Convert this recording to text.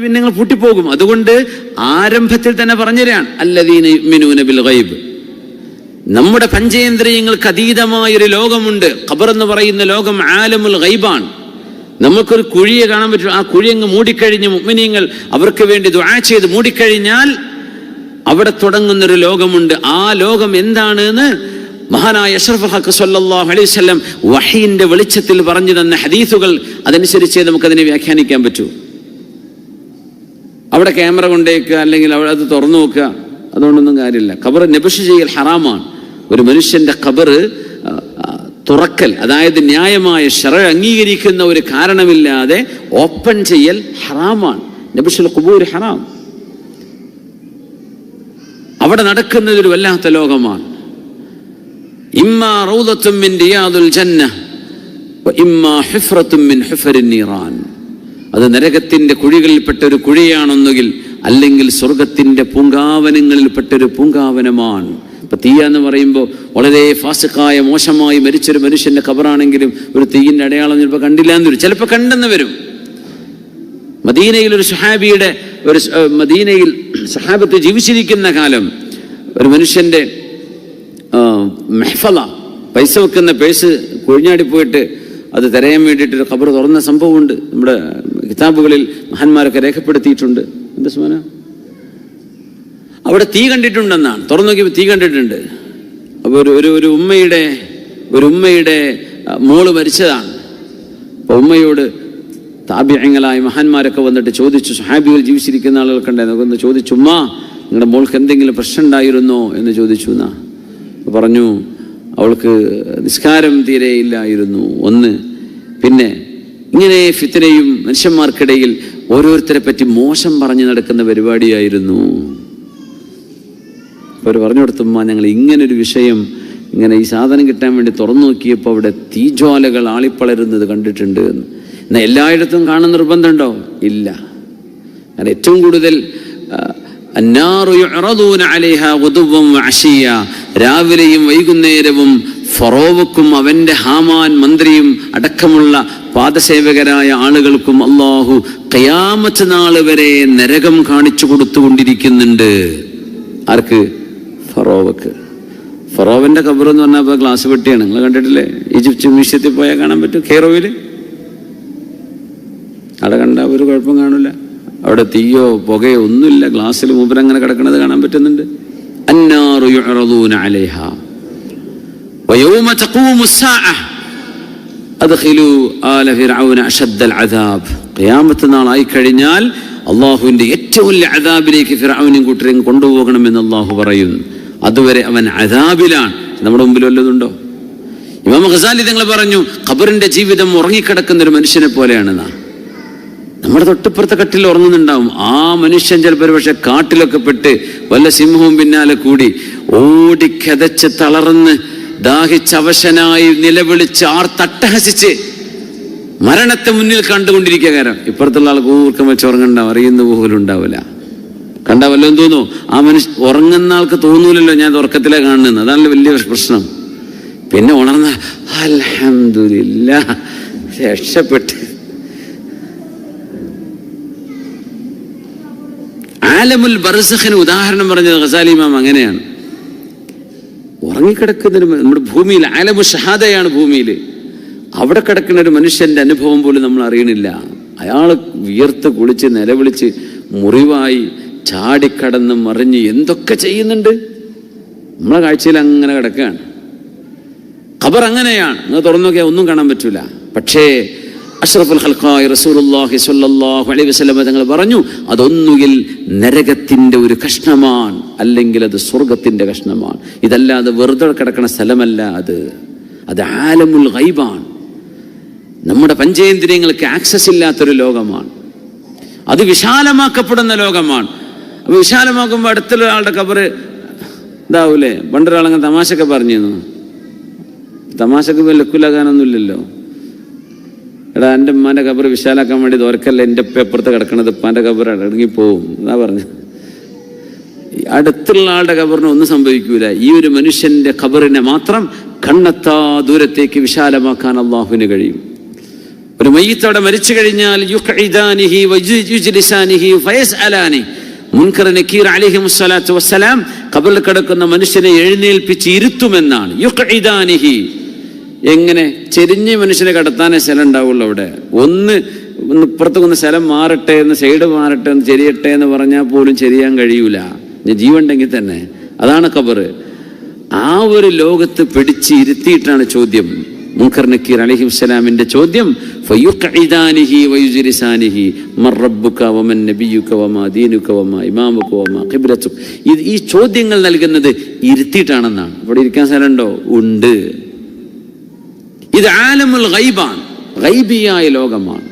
പിന്നെ നിങ്ങൾ പൂട്ടിപ്പോകും. അതുകൊണ്ട് ആരംഭത്തിൽ തന്നെ പറഞ്ഞുതരാണ്. അല്ലദീന ബിൽ ഗൈബ്. നമ്മുടെ പഞ്ചേന്ദ്രിയങ്ങൾക്ക് അതീതമായൊരു ലോകമുണ്ട്. ഖബർ എന്ന് പറയുന്ന ലോകം ആലമുൽ ഗൈബാണ്. നമുക്കൊരു കുഴിയെ കാണാൻ പറ്റും. ആ കുഴി അങ്ങ് മൂടിക്കഴിഞ്ഞ് മുഅ്മിനീങ്ങൾ അവർക്ക് വേണ്ടി ദുആ ചെയ്ത് മൂടിക്കഴിഞ്ഞാൽ അവിടെ തുടങ്ങുന്നൊരു ലോകമുണ്ട്. ആ ലോകം എന്താണ് എന്ന് മഹാനായ അഷ്റഫ് ഹക്ക് സല്ലാ അലൈഹി വസല്ലം വഹീന്റെ വെളിച്ചത്തിൽ പറഞ്ഞു തന്ന ഹദീസുകൾ അതനുസരിച്ച് നമുക്കതിനെ വ്യാഖ്യാനിക്കാൻ പറ്റൂ. അവിടെ ക്യാമറ കൊണ്ടേക്കുക അല്ലെങ്കിൽ അവിടെ അത് തുറന്നു നോക്കുക അതുകൊണ്ടൊന്നും കാര്യമില്ല. ഖബർ നബിഷ് ചെയ്യൽ ഹറാമാണ്. ഒരു മനുഷ്യന്റെ ഖബർ തുറക്കൽ അതായത് ന്യായമായ ഷറ അംഗീകരിക്കുന്ന ഒരു കാരണമില്ലാതെ ഓപ്പൺ ചെയ്യൽ ഹറാമാണ്. നബിഷുൽ കുബൂർ ഹറാം. അവിടെ നടക്കുന്നത് ഒരു വല്ലാത്ത ലോകമാണ്. ഇമ്മാ റൗദത്തും മിൻ റിയാദുൽ ജന്ന വ ഇമ്മാ ഹിഫ്റത്തും മിൻ ഹുഫരിൻ നീറാൻ. അത് നരകത്തിന്റെ കുഴികളിൽപ്പെട്ട ഒരു കുഴിയാണെന്നുകിൽ അല്ലെങ്കിൽ സ്വർഗത്തിന്റെ പൂങ്കാവനങ്ങളിൽപ്പെട്ട ഒരു പൂങ്കാവനമാണ്. ഇപ്പം തീയ എന്ന് പറയുമ്പോൾ വളരെ ഫാസക്കായ മോശമായി മരിച്ചൊരു മനുഷ്യന്റെ ഖബറാണെങ്കിലും ഒരു തീയിന്റെ അടയാളം ചിലപ്പോൾ കണ്ടില്ല എന്ന് വരും ചിലപ്പോൾ കണ്ടെന്ന് വരും. മദീനയിൽ ഒരു സുഹാബിയുടെ ഒരു മദീനയിൽ സഹാബത്ത് ജീവിച്ചിരിക്കുന്ന കാലം ഒരു മനുഷ്യന്റെ മെഹ്ഫല പൈസ വെക്കുന്ന പേഴ്സ് കൊഴിഞ്ഞാടി പോയിട്ട് അത് തിരയാൻ വേണ്ടിയിട്ട് ഒരു ഖബർ തുറന്ന സംഭവമുണ്ട്. നമ്മുടെ കിതാബുകളിൽ മഹാന്മാരൊക്കെ രേഖപ്പെടുത്തിയിട്ടുണ്ട്. എന്താ സുമന? അവിടെ തീ കണ്ടിട്ടുണ്ടെന്നാണ്. തുറന്നു നോക്കിയപ്പോൾ തീ കണ്ടിട്ടുണ്ട്. അപ്പോൾ ഒരു ഒരു ഒരു ഉമ്മയുടെ ഒരു ഉമ്മയുടെ മോൾ മരിച്ചതാണ്. അപ്പോൾ ഉമ്മയോട് താപ്യങ്ങളായ മഹാന്മാരൊക്കെ വന്നിട്ട് ചോദിച്ചു സഹാബികൾ ജീവിച്ചിരിക്കുന്ന ആളുകൾക്ക് ഉണ്ടായിരുന്നു ഒന്ന് ചോദിച്ചു ഉമ്മ നിങ്ങളുടെ മോൾക്ക് എന്തെങ്കിലും പ്രശ്നം ഉണ്ടായിരുന്നോ? എന്ന് ചോദിച്ചു എന്നാ പറഞ്ഞു അവൾക്ക് നിസ്കാരം തീരെ ഇല്ലായിരുന്നു. ഒന്ന് പിന്നെ ഇങ്ങനെ ഫിത്തനയും മനുഷ്യന്മാർക്കിടയിൽ ഓരോരുത്തരെ പറ്റി മോശം പറഞ്ഞു നടക്കുന്ന പരിപാടിയായിരുന്നു. അവർ പറഞ്ഞു കൊടുത്തുമ്പോൾ ഞങ്ങൾ ഇങ്ങനൊരു വിഷയം ഇങ്ങനെ ഈ സാധനം കിട്ടാൻ വേണ്ടി തുറന്നു നോക്കിയപ്പോൾ അവിടെ തീജ്വാലകൾ ആളിപ്പളരുന്നത് കണ്ടിട്ടുണ്ട് എന്ന്. എന്നാൽ എല്ലായിടത്തും കാണാൻ നിർബന്ധമുണ്ടോ? ഇല്ല. കാരണം ഏറ്റവും കൂടുതൽ. രാവിലെയും വൈകുന്നേരവും ഫറോവക്കും അവന്റെ ഹാമാൻ മന്ത്രിയും അടക്കമുള്ള പാദസേവകരായ ആളുകൾക്കും അള്ളാഹു കയാമത്ത് നാൾ വരെ നരകം കാണിച്ചു കൊടുത്തുകൊണ്ടിരിക്കുന്നുണ്ട്. ആർക്ക്? ഫറോവക്ക്. ഫറോവന്റെ ഖബർ എന്ന് പറഞ്ഞാൽ ഇപ്പൊ ഗ്ലാസ് പെട്ടിയാണ് നിങ്ങൾ കണ്ടിട്ടില്ലേ? ഈജിപ്റ്റ് മ്യൂസിയത്തിൽ പോയാൽ കാണാൻ പറ്റും. കെയറോവിൽ അവിടെ കണ്ട ഒരു കുഴപ്പം കാണില്ല അവിടെ തീയോ പുകയോ ഒന്നുമില്ല. ഗ്ലാസ്സിൽ മൂപ്പരങ്ങനെ കിടക്കുന്നത് കാണാൻ പറ്റുന്നുണ്ട്. അന്നാറു അലൈഹ. ഖിയാമത്ത് നാളായി കഴിഞ്ഞാൽ അള്ളാഹുവിന്റെ ഏറ്റവും വലിയ അദാബിലേക്ക് ഫിർഔനും കൂട്ടരെയും കൊണ്ടുപോകണമെന്ന് അള്ളാഹു പറയുന്നു. അതുവരെ അവൻ അദാബിലാണ്. നമ്മുടെ മുമ്പിൽ വല്ലതുണ്ടോ? ഇമാം ഖസാലി തങ്ങൾ പറഞ്ഞു ഖബറിന്റെ ജീവിതം ഉറങ്ങിക്കിടക്കുന്ന ഒരു മനുഷ്യനെ പോലെയാണെന്നാ. നമ്മുടെ തൊട്ടിപ്പുറത്തെ കട്ടിൽ ഉറങ്ങുന്നുണ്ടാവും. ആ മനുഷ്യൻ ചിലപ്പോൾ പക്ഷെ കാട്ടിലൊക്കെ പെട്ട് വല്ല സിംഹവും പിന്നാലെ കൂടി ഓടി കതച്ച് തളർന്ന് ദാഹിച്ചവശനായി നിലവിളിച്ച് ആർ തട്ടഹസിച്ച് മരണത്തെ മുന്നിൽ കണ്ടുകൊണ്ടിരിക്കുക കാരണം ഇപ്പുറത്തുള്ള ആൾക്ക് ഊർക്കം വെച്ച് ഉറങ്ങണ്ടാവും. അറിയുന്ന പോലും ഉണ്ടാവില്ല. കണ്ടാവല്ലോ വല്ലതും തോന്നുന്നു. ആ മനുഷ്യ ഉറങ്ങുന്ന ആൾക്ക് തോന്നൂലല്ലോ ഞാൻ ഉറക്കത്തിലെ കാണുന്നത് അതാണല്ലോ വലിയ പ്രശ്നം. പിന്നെ ഉണർന്ന അലഹമില്ല രക്ഷപ്പെട്ട്. ആലമുൽ ബർസഖിന് ഉദാഹരണം പറഞ്ഞത് ഗസാലിമാം അങ്ങനെയാണ്. ഉറങ്ങിക്കിടക്കുന്നൊരു നമ്മുടെ ഭൂമിയിൽ ആലമു ഷഹാദയാണ് ഭൂമിയിൽ. അവിടെ കിടക്കുന്ന ഒരു മനുഷ്യന്റെ അനുഭവം പോലും നമ്മൾ അറിയണില്ല. അയാൾ വിയർത്ത് കുളിച്ച് നിലവിളിച്ച് മുറിവായി ചാടിക്കടന്ന് മറിഞ്ഞ് എന്തൊക്കെ ചെയ്യുന്നുണ്ട്? നമ്മളെ കാഴ്ചയിൽ അങ്ങനെ കിടക്കുകയാണ്. ഖബർ അങ്ങനെയാണ്. നിങ്ങൾ തുറന്നു നോക്കിയാൽ ഒന്നും കാണാൻ പറ്റൂല. പക്ഷേ അഷ്റഫുൽ ഖൽഖായി റസൂലുള്ളാഹി സ്വല്ലല്ലാഹു അലൈഹി വസല്ലം തങ്ങൾ പറഞ്ഞു അതൊന്നുകിൽ നരകത്തിന്റെ ഒരു കഷ്ണമാണ് അല്ലെങ്കിൽ അത് സ്വർഗത്തിന്റെ കഷ്ണമാണ്. ഇതല്ലാതെ വെറുതെ കിടക്കുന്ന സ്ഥലമല്ല അത്. അത് ആലമുൽ ഗൈബാണ്. നമ്മുടെ പഞ്ചേന്ദ്രിയങ്ങൾക്ക് ആക്സസ് ഇല്ലാത്തൊരു ലോകമാണ്. അത് വിശാലമാക്കപ്പെടുന്ന ലോകമാണ്. അപ്പൊ വിശാലമാക്കുമ്പോൾ അടുത്തുള്ള ആളുടെ കബറ് ഇതാവൂലേ? പണ്ടൊരാളങ്ങ് തമാശയൊക്കെ പറഞ്ഞിരുന്നു. തമാശക്ക് ലക്കുലാകാനൊന്നുമില്ലല്ലോ. എടാ എന്റെ ഉമ്മാന്റെ കബർ വിശാലാക്കാൻ വേണ്ടി ദോരക്കല്ല എന്റെ ഉപ്പ എപ്പുറത്ത് കിടക്കണത്? ഉപ്പാന്റെ കബർ ഇറങ്ങിപ്പോവും എന്നാ പറഞ്ഞു അടുത്തുള്ള ആളുടെ കബറിന് ഒന്നും സംഭവിക്കൂല. ഈ ഒരു മനുഷ്യന്റെ ഖബറിനെ മാത്രം കണ്ണെത്താ ദൂരത്തേക്ക് വിശാലമാക്കാൻ അള്ളാഹുവിന് കഴിയും. ഒരു മയ്യത്തവിടെ മരിച്ചു കഴിഞ്ഞാൽ മുൻകർ നക്കീർ അലൈഹിം സ്വലാത്തു വസ്സലാം കബറിൽ കിടക്കുന്ന മനുഷ്യനെ എഴുന്നേൽപ്പിച്ച് ഇരുത്തുമെന്നാണ് യുഖ്ഇദാനിഹി. എങ്ങനെ ചെരിഞ്ഞ് മനുഷ്യനെ കടത്താനേ സ്ഥലം ഉണ്ടാവുള്ളൂ അവിടെ. ഒന്ന് ഇപ്പുറത്ത് ഒന്ന് സ്ഥലം മാറട്ടെ എന്ന് സൈഡ് മാറട്ടെ എന്ന് ചെരിയട്ടെ എന്ന് പറഞ്ഞാൽ പോലും ചെരിയാൻ കഴിയൂല. ജീവൻ ജീവണ്ടെങ്കിൽ തന്നെ. അതാണ് ഖബർ ആ ഒരു ലോകത്ത് പിടിച്ച് ഇരുത്തിയിട്ടാണ് ചോദ്യം. മുഖർ നക്കീർ അലൈഹി സ്വലാമിന്റെ ചോദ്യം ഈ ചോദ്യങ്ങൾ നൽകുന്നത് ഇരുത്തിയിട്ടാണെന്നാണ്. ഇവിടെ ഇരിക്കാൻ സ്ഥലമുണ്ടോ? ഉണ്ട്. ഇത് ആലമുൽ ഗൈബാണ്. ഗൈബിയായ ലോകമാണ്.